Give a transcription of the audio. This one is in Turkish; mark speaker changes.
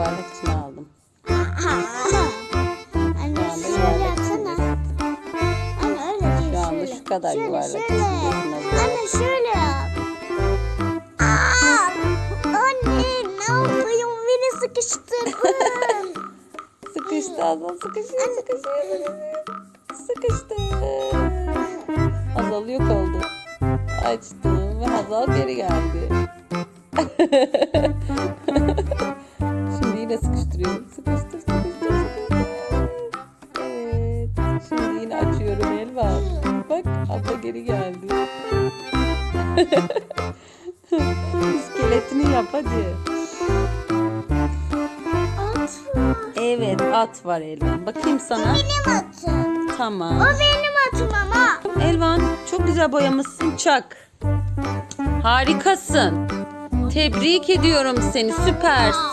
Speaker 1: yuvarlak içine aldım.
Speaker 2: Anne şöyle yapsana.
Speaker 1: içine.
Speaker 2: Anne öyle değil
Speaker 1: Şu anda
Speaker 2: şöyle.
Speaker 1: şu kadar
Speaker 2: şöyle,
Speaker 1: yuvarlak
Speaker 2: şöyle.
Speaker 1: Hazal.
Speaker 2: Anne şöyle yap. Aa, anne ne yapayım beni sıkıştırdın.
Speaker 1: Sıkıştı Hazal sıkışıyor sıkışıyor. Sıkıştı. Hazal yok oldu. Açtım ve Hazal geri geldi. Şimdi yine sıkıştırıyorum. Sıkıştır sıkıştır sıkıştır. Evet. Şimdi yine açıyorum Elvan. Bak abla geri geldi. İskeletini yap hadi. Evet at var Elvan. Bakayım sana.
Speaker 2: Benim atım.
Speaker 1: Tamam.
Speaker 2: O benim atım ama.
Speaker 1: Elvan çok güzel boyamışsın çak. Harikasın. Tebrik ediyorum seni süpersin.